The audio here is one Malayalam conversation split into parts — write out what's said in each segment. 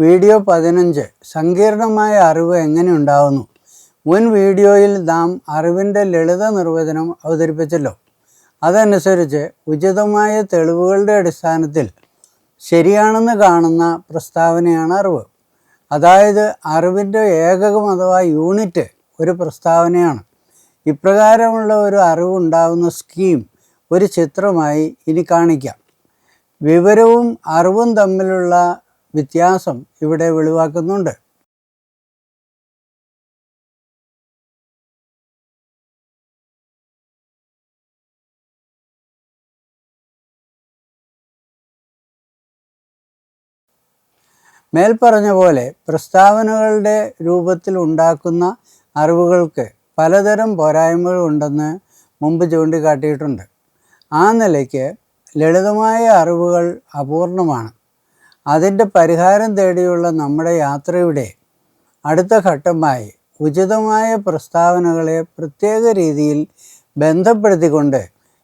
വീഡിയോ പതിനഞ്ച്. സങ്കീർണമായ അറിവ് എങ്ങനെ ഉണ്ടാകുന്നു മുൻ വീഡിയോയിൽ നാം അറിവിന്റെ ലളിത നിർവചനം അവതരിപ്പിച്ചല്ലോ. അതനുസരിച്ച് ഉചിതമായ തെളിവുകളുടെ അടിസ്ഥാനത്തിൽ ശരിയാണെന്ന് കാണുന്ന പ്രസ്താവനയാണ് അറിവ്. അതായത് അറിവിന്റെ ഏകകം അഥവാ യൂണിറ്റ് ഒരു പ്രസ്താവനയാണ്. ഇപ്രകാരമുള്ള ഒരു അറിവുണ്ടാകുന്ന സ്കീം ഒരു ചിത്രമായി ഇനി കാണിക്കാം. വിവരവും അറിവും തമ്മിലുള്ള വ്യത്യാസം ഇവിടെ വെളിവാക്കുന്നുണ്ട്. മേൽപ്പറഞ്ഞ പോലെ പ്രസ്താവനകളുടെ രൂപത്തിൽ ഉണ്ടാക്കുന്ന അറിവുകൾക്ക് പലതരം പോരായ്മകളുണ്ടെന്ന് മുമ്പ് ചൂണ്ടിക്കാട്ടിയിട്ടുണ്ട്. ആ നിലയ്ക്ക് ലളിതമായ അറിവുകൾ അപൂർണമാണ്. അതിന്റെ പരിഹാരം തേടിയുള്ള നമ്മുടെ യാത്രയുടെ അടുത്ത ഘട്ടമായി ഉചിതമായ പ്രസ്താവനകളെ പ്രത്യേക രീതിയിൽ ബന്ധപ്പെടുത്തിക്കൊണ്ട്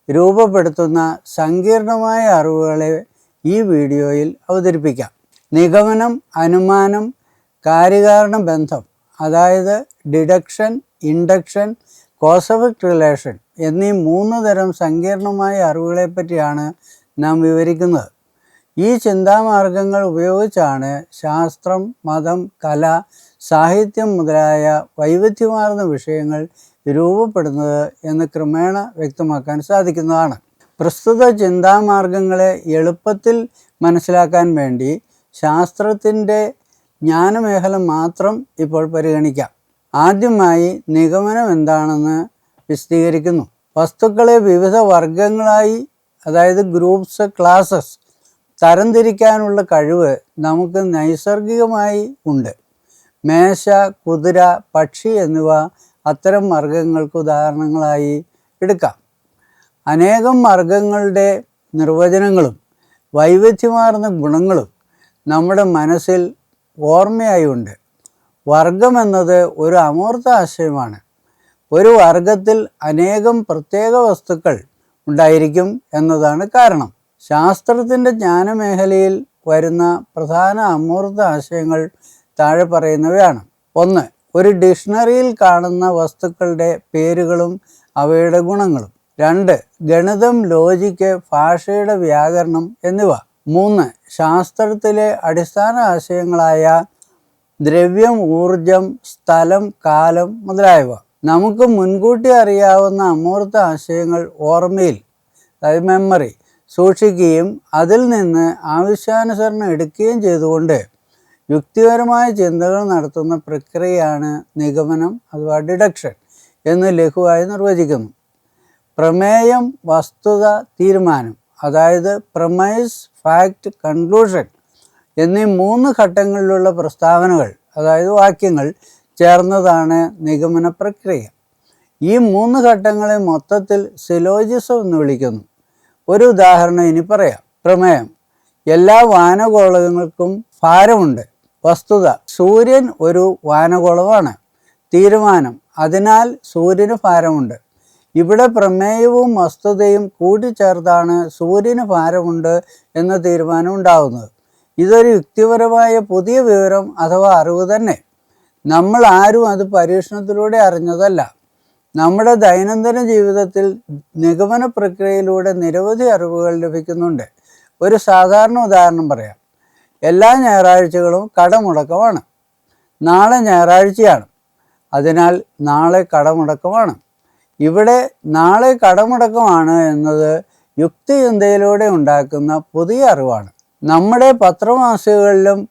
രൂപപ്പെടുത്തുന്ന സങ്കീർണമായ അറിവുകളെ ഈ വീഡിയോയിൽ അവതരിപ്പിക്കാം. നിഗമനം അനുമാനം കാര്യകാരണ ബന്ധം അതായത് ഡിഡക്ഷൻ ഇൻഡക്ഷൻ കോസഫിക് റിലേഷൻ എന്നീ മൂന്ന് തരം സങ്കീർണമായ അറിവുകളെപ്പറ്റിയാണ് നാം വിവരിക്കുന്നത്. ഈ ചിന്താമാർഗങ്ങൾ ഉപയോഗിച്ചാണ് ശാസ്ത്രം മതം കല സാഹിത്യം മുതലായ വൈവിധ്യമാർന്ന വിഷയങ്ങൾ രൂപപ്പെടുന്നത് എന്ന് ക്രമേണ വ്യക്തമാക്കാൻ സാധിക്കുന്നതാണ്. പ്രസ്തുത ചിന്താമാർഗങ്ങളെ എളുപ്പത്തിൽ മനസ്സിലാക്കാൻ വേണ്ടി ശാസ്ത്രത്തിന്റെ ജ്ഞാനമേഖല മാത്രം ഇപ്പോൾ പരിഗണിക്കാം. ആദ്യമായി നിഗമനം എന്താണെന്ന് വിശദീകരിക്കുന്നു. വസ്തുക്കളെ വിവിധ വർഗങ്ങളായി അതായത് ഗ്രൂപ്പ്സ് ക്ലാസസ് തരംതിരിക്കാനുള്ള കഴിവ് നമുക്ക് നൈസർഗികമായി ഉണ്ട്. മേശ കുതിര പക്ഷി എന്നിവ അത്തരം വർഗങ്ങൾക്ക് ഉദാഹരണങ്ങളായി എടുക്കാം. അനേകം വർഗങ്ങളുടെ നിർവചനങ്ങളും വൈവിധ്യമാർന്ന ഗുണങ്ങളും നമ്മുടെ മനസ്സിൽ ഓർമ്മയായി ഉണ്ട്. വർഗം എന്നത് ഒരു അമൂർത്ത ആശയമാണ്. ഒരു വർഗത്തിൽ അനേകം പ്രത്യേക വസ്തുക്കൾ ഉണ്ടായിരിക്കും എന്നതാണ് കാരണം. ശാസ്ത്രത്തിന്റെ ജ്ഞാനമേഖലയിൽ വരുന്ന പ്രധാന അമൂർത്ത ആശയങ്ങൾ താഴെ പറയുന്നവയാണ്. ഒന്ന് ഒരു ഡിക്ഷണറിയിൽ കാണുന്ന വസ്തുക്കളുടെ പേരുകളും അവയുടെ ഗുണങ്ങളും. രണ്ട് ഗണിതം ലോജിക്ക് ഭാഷയുടെ വ്യാകരണം എന്നിവ. മൂന്ന് ശാസ്ത്രത്തിലെ അടിസ്ഥാന ആശയങ്ങളായ ദ്രവ്യം ഊർജം സ്ഥലം കാലം മുതലായവ. നമുക്ക് മുൻകൂട്ടി അറിയാവുന്ന അമൂർത്ത ആശയങ്ങൾ ഓർമ്മയിൽ അതായത് മെമ്മറി സൂക്ഷിക്കുകയും അതിൽ നിന്ന് ആവശ്യാനുസരണം എടുക്കുകയും ചെയ്തുകൊണ്ട് യുക്തിപരമായ ചിന്തകൾ നടത്തുന്ന പ്രക്രിയയാണ് നിഗമനം അഥവാ ഡിഡക്ഷൻ എന്ന് ലഘുവായി നിർവചിക്കുന്നു. പ്രമേയം വസ്തുത തീരുമാനം അതായത് പ്രമൈസ് ഫാക്റ്റ് കൺക്ലൂഷൻ എന്നീ മൂന്ന് ഘട്ടങ്ങളിലുള്ള പ്രസ്താവനകൾ അതായത് വാക്യങ്ങൾ ചേർന്നതാണ് നിഗമന പ്രക്രിയ. ഈ മൂന്ന് ഘട്ടങ്ങളെ മൊത്തത്തിൽ സിലോജിസം എന്ന് വിളിക്കുന്നു. ഒരു ഉദാഹരണം ഇനി പറയാം. പ്രമേയം. എല്ലാ വാനഗോളങ്ങൾക്കും ഭാരമുണ്ട്. വസ്തുത. സൂര്യൻ ഒരു വാനഗോളമാണ്. തീരുമാനം. അതിനാൽ സൂര്യന് ഭാരമുണ്ട്. ഇവിടെ പ്രമേയവും വസ്തുതയും കൂട്ടിച്ചേർത്താണ് സൂര്യന് ഭാരമുണ്ട് എന്ന തീരുമാനം ഉണ്ടാകുന്നത് ഇതൊരു യുക്തിപരമായ പുതിയ വിവരം അഥവാ അറിവ് തന്നെ. നമ്മൾ ആരും അത് പരീക്ഷണത്തിലൂടെ അറിഞ്ഞതല്ല. നമ്മുടെ ദൈനംദിന ജീവിതത്തിൽ നിഗമന പ്രക്രിയയിലൂടെ നിരവധി അറിവുകൾ ലഭിക്കുന്നുണ്ട്. ഒരു സാധാരണ ഉദാഹരണം പറയാം. എല്ലാ ഞായറാഴ്ചകളും കടമുടക്കമാണ്. നാളെ ഞായറാഴ്ചയാണ്. അതിനാൽ നാളെ കടമുടക്കമാണ്. ഇവിടെ നാളെ കടമുടക്കമാണ് എന്നത് യുക്തിചിന്തയിലൂടെ ഉണ്ടാക്കുന്ന പുതിയ അറിവാണ്. നമ്മുടെ പത്രമാസികകളിലും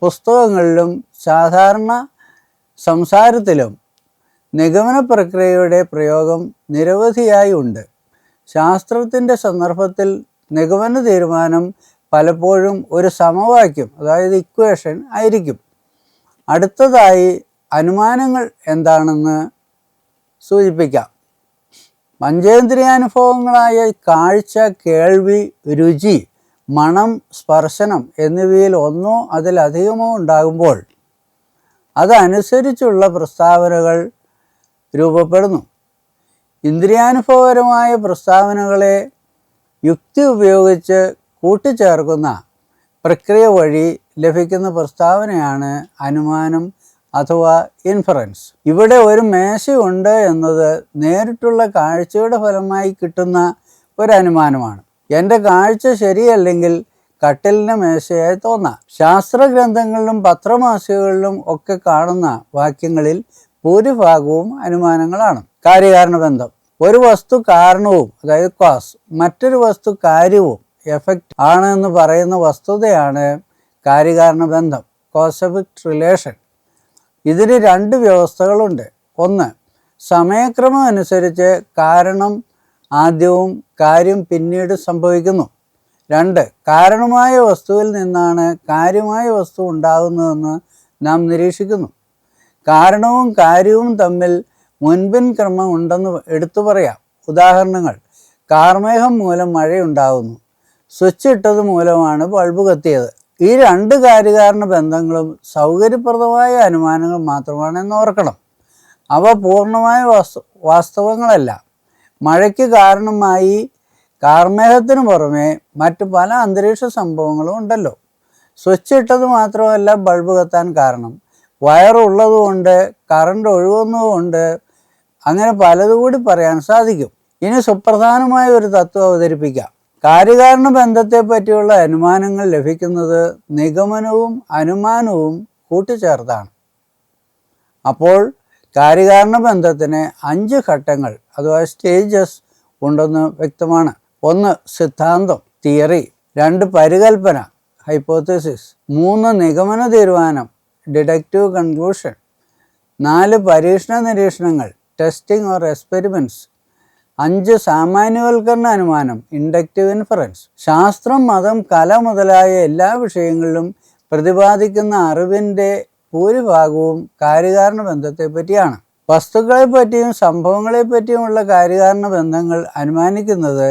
പുസ്തകങ്ങളിലും സാധാരണ സംസാരത്തിലും നിഗമന പ്രക്രിയയുടെ പ്രയോഗം നിരവധിയായി ഉണ്ട്. ശാസ്ത്രത്തിന്റെ സന്ദർഭത്തിൽ നിഗമന തീരുമാനം പലപ്പോഴും ഒരു സമവാക്യം അതായത് ഇക്വേഷൻ ആയിരിക്കും. അടുത്തതായി അനുമാനങ്ങൾ എന്താണെന്ന് സൂചിപ്പിക്കാം. പഞ്ചേന്ദ്രിയാനുഭവങ്ങളായ കാഴ്ച കേൾവി രുചി മണം സ്പർശനം എന്നിവയിൽ ഒന്നോ അതിലധികമോ ഉണ്ടാകുമ്പോൾ അതനുസരിച്ചുള്ള പ്രസ്താവനകൾ രൂപപ്പെടുന്നു. ഇന്ദ്രിയാനുഭവപരമായ പ്രസ്താവനകളെ യുക്തി ഉപയോഗിച്ച് കൂട്ടിച്ചേർക്കുന്ന പ്രക്രിയ വഴി ലഭിക്കുന്ന പ്രസ്താവനയാണ് അനുമാനം അഥവാ ഇൻഫറൻസ്. ഇവിടെ ഒരു മേശയുണ്ട് എന്നത് നേരിട്ടുള്ള കാഴ്ചയുടെ ഫലമായി കിട്ടുന്ന ഒരു അനുമാനമാണ്. എന്റെ കാഴ്ച ശരിയല്ലെങ്കിൽ കട്ടിലിന് മേശയായി തോന്നാം. ശാസ്ത്രഗ്രന്ഥങ്ങളിലും പത്രമാസികകളിലും ഒക്കെ കാണുന്ന വാക്യങ്ങളിൽ ഭൂരിഭാഗവും അനുമാനങ്ങളാണ്. കാര്യകാരണ ബന്ധം ഒരു വസ്തു കാരണവും അതായത് കോസ് മറ്റൊരു വസ്തു കാര്യവും എഫക്റ്റ് ആണ് എന്ന് പറയുന്ന വസ്തുതയാണ് കാര്യകാരണ ബന്ധം കോസ് എഫക്റ്റ് റിലേഷൻ. ഇതിന് രണ്ട് വ്യവസ്ഥകളുണ്ട്. ഒന്ന് സമയക്രമം അനുസരിച്ച് കാരണം ആദ്യവും കാര്യം പിന്നീട് സംഭവിക്കുന്നു. രണ്ട് കാരണമായ വസ്തുവിൽ നിന്നാണ് കാര്യമായ വസ്തു ഉണ്ടാകുന്നതെന്ന് നാം നിരീക്ഷിക്കുന്നു. കാരണവും കാര്യവും തമ്മിൽ മുൻപിൻ ക്രമം ഉണ്ടെന്ന് എടുത്തു പറയാം. ഉദാഹരണങ്ങൾ കാർമേഘം മൂലം മഴയുണ്ടാകുന്നു. സ്വിച്ച് ഇട്ടത് മൂലമാണ് ബൾബ് കത്തിയത്. ഈ രണ്ട് കാര്യകാരണ ബന്ധങ്ങളും സൗകര്യപ്രദമായ അനുമാനങ്ങൾ മാത്രമാണ് എന്ന് ഓർക്കണം. അവ പൂർണമായ വാസ്തു വാസ്തവങ്ങളല്ല. മഴയ്ക്ക് കാരണമായി കാർമേഘത്തിന് പുറമെ മറ്റു പല അന്തരീക്ഷ സംഭവങ്ങളും ഉണ്ടല്ലോ. സ്വിച്ച് ഇട്ടത് മാത്രമല്ല ബൾബ് കത്താൻ കാരണം. വയറുള്ളതുകൊണ്ട് കറണ്ട് ഒഴുകുന്നതുകൊണ്ട് അങ്ങനെ പലതുകൂടി പറയാൻ സാധിക്കും. ഇനി സുപ്രധാനമായ ഒരു തത്വം അവതരിപ്പിക്കാം. കാര്യകാരണ ബന്ധത്തെ പറ്റിയുള്ള അനുമാനങ്ങൾ ലഭിക്കുന്നത് നിഗമനവും അനുമാനവും കൂട്ടിച്ചേർത്താണ്. അപ്പോൾ കാര്യകാരണ ബന്ധത്തിന് അഞ്ച് ഘട്ടങ്ങൾ അഥവാ സ്റ്റേജസ് ഉണ്ടെന്ന് വ്യക്തമാണ്. ഒന്ന് സിദ്ധാന്തം തിയറി രണ്ട് പരികൽപ്പന ഹൈപ്പോത്തസിസ് മൂന്ന് നിഗമന തീരുമാനം ഡിഡക്റ്റീവ് കൺക്ലൂഷൻ നാല് പരീക്ഷണ നിരീക്ഷണങ്ങൾ ടെസ്റ്റിംഗ് ഓർ എക്സ്പെരിമെന്റ്സ് അഞ്ച് സാമാന്യവൽക്കരണ അനുമാനം ഇൻഡക്റ്റീവ് ഇൻഫറൻസ്. ശാസ്ത്രം മതം കല മുതലായ എല്ലാ വിഷയങ്ങളിലും പ്രതിപാദിക്കുന്ന അറിവിന്റെ ഭൂരിഭാഗവും കാര്യകാരണ ബന്ധത്തെ പറ്റിയാണ് വസ്തുക്കളെപ്പറ്റിയും സംഭവങ്ങളെപ്പറ്റിയുമുള്ള സംഭവങ്ങളെ പറ്റിയുമുള്ള കാര്യകാരണ ബന്ധങ്ങൾ അനുമാനിക്കുന്നത്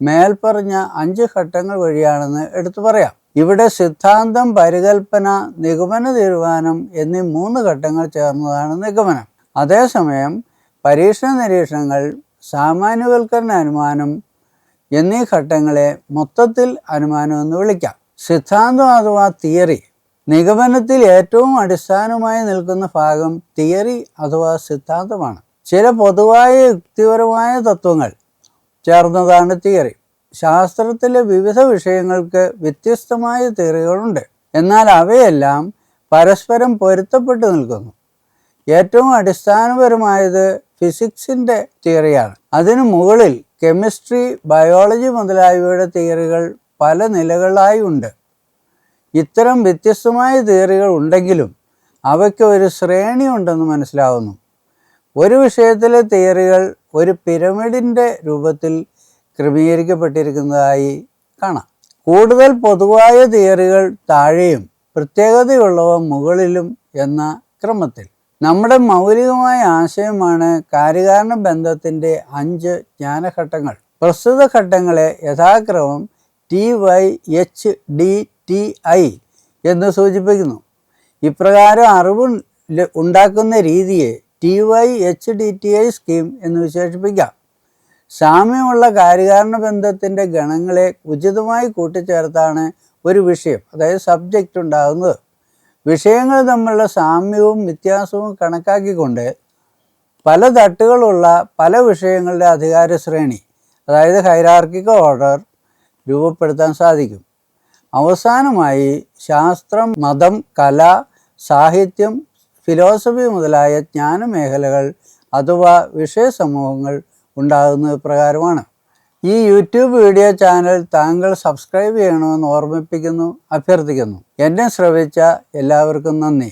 മേൽപ്പറഞ്ഞ അഞ്ച് ഘട്ടങ്ങൾ വഴിയാണെന്ന് എടുത്തു പറയാം. ഇവിടെ സിദ്ധാന്തം പരികൽപ്പന നിഗമന തീരുമാനം എന്നീ മൂന്ന് ഘട്ടങ്ങൾ ചേർന്നതാണ് നിഗമനം. അതേസമയം പരീക്ഷണ നിരീക്ഷണങ്ങൾ സാമാന്യവൽക്കരണ അനുമാനം എന്നീ ഘട്ടങ്ങളെ മൊത്തത്തിൽ അനുമാനം എന്ന് വിളിക്കാം. സിദ്ധാന്തം അഥവാ തിയറി നിഗമനത്തിൽ ഏറ്റവും അടിസ്ഥാനമായി നിൽക്കുന്ന ഭാഗം തിയറി അഥവാ സിദ്ധാന്തമാണ്. ചില പൊതുവായ യുക്തിപരമായ തത്വങ്ങൾ ചേർന്നതാണ് തിയറി. ശാസ്ത്രത്തിലെ വിവിധ വിഷയങ്ങൾക്ക് വ്യത്യസ്തമായ തിയറികളുണ്ട്. എന്നാൽ അവയെല്ലാം പരസ്പരം പൊരുത്തപ്പെട്ടു നിൽക്കുന്നു. ഏറ്റവും അടിസ്ഥാനപരമായത് ഫിസിക്സിന്റെ തിയറിയാണ്. അതിനു മുകളിൽ കെമിസ്ട്രി ബയോളജി മുതലായവയുടെ തിയറികൾ പല നിലകളായി ഉണ്ട്. ഇത്തരം വ്യത്യസ്തമായ തിയറികൾ ഉണ്ടെങ്കിലും അവയ്ക്ക് ഒരു ശ്രേണി ഉണ്ടെന്ന് മനസ്സിലാവുന്നു. ഒരു വിഷയത്തിലെ തിയറികൾ ഒരു പിരമിഡിന്റെ രൂപത്തിൽ ക്രമീകരിക്കപ്പെട്ടിരിക്കുന്നതായി കാണാം. കൂടുതൽ പൊതുവായ തിയറികൾ താഴെയും പ്രത്യേകതയുള്ളവ മുകളിലും എന്ന ക്രമത്തിൽ. നമ്മുടെ മൗലികമായ ആശയമാണ് കാര്യകാരണ ബന്ധത്തിന്റെ അഞ്ച് ജ്ഞാനഘട്ടങ്ങൾ. പ്രസ്തുത ഘട്ടങ്ങളെ യഥാക്രമം T Y H D T I എന്ന് സൂചിപ്പിക്കുന്നു. ഇപ്രകാരം അറിവ് ഉണ്ടാക്കുന്ന രീതിയെ T Y H D T I scheme എന്ന് വിശേഷിപ്പിക്കാം. സാമ്യമുള്ള കാര്യകാരണ ബന്ധത്തിന്റെ ഗണങ്ങളെ ഉചിതമായി കൂട്ടിച്ചേർത്താണ് ഒരു വിഷയം അതായത് സബ്ജക്റ്റ് ഉണ്ടാകുന്നത്. വിഷയങ്ങൾ തമ്മിലുള്ള സാമ്യവും വ്യത്യാസവും കണക്കാക്കിക്കൊണ്ട് പല തട്ടുകളുള്ള പല വിഷയങ്ങളുടെ അധികാര ശ്രേണി അതായത് ഹൈറാർക്കിക്കൽ ഓർഡർ രൂപപ്പെടുത്താൻ സാധിക്കും. അവസാനമായി ശാസ്ത്രം മതം കല സാഹിത്യം ഫിലോസഫി മുതലായ ജ്ഞാനമേഖലകൾ അഥവാ വിഷയസമൂഹങ്ങൾ ഉണ്ടാകുന്നത് പ്രകാരമാണ്. ഈ യൂട്യൂബ് വീഡിയോ ചാനൽ താങ്കൾ സബ്സ്ക്രൈബ് ചെയ്യണമെന്ന് ഓർമ്മിപ്പിക്കുന്നു അഭ്യർത്ഥിക്കുന്നു. എന്നെ ശ്രവിച്ച എല്ലാവർക്കും നന്ദി.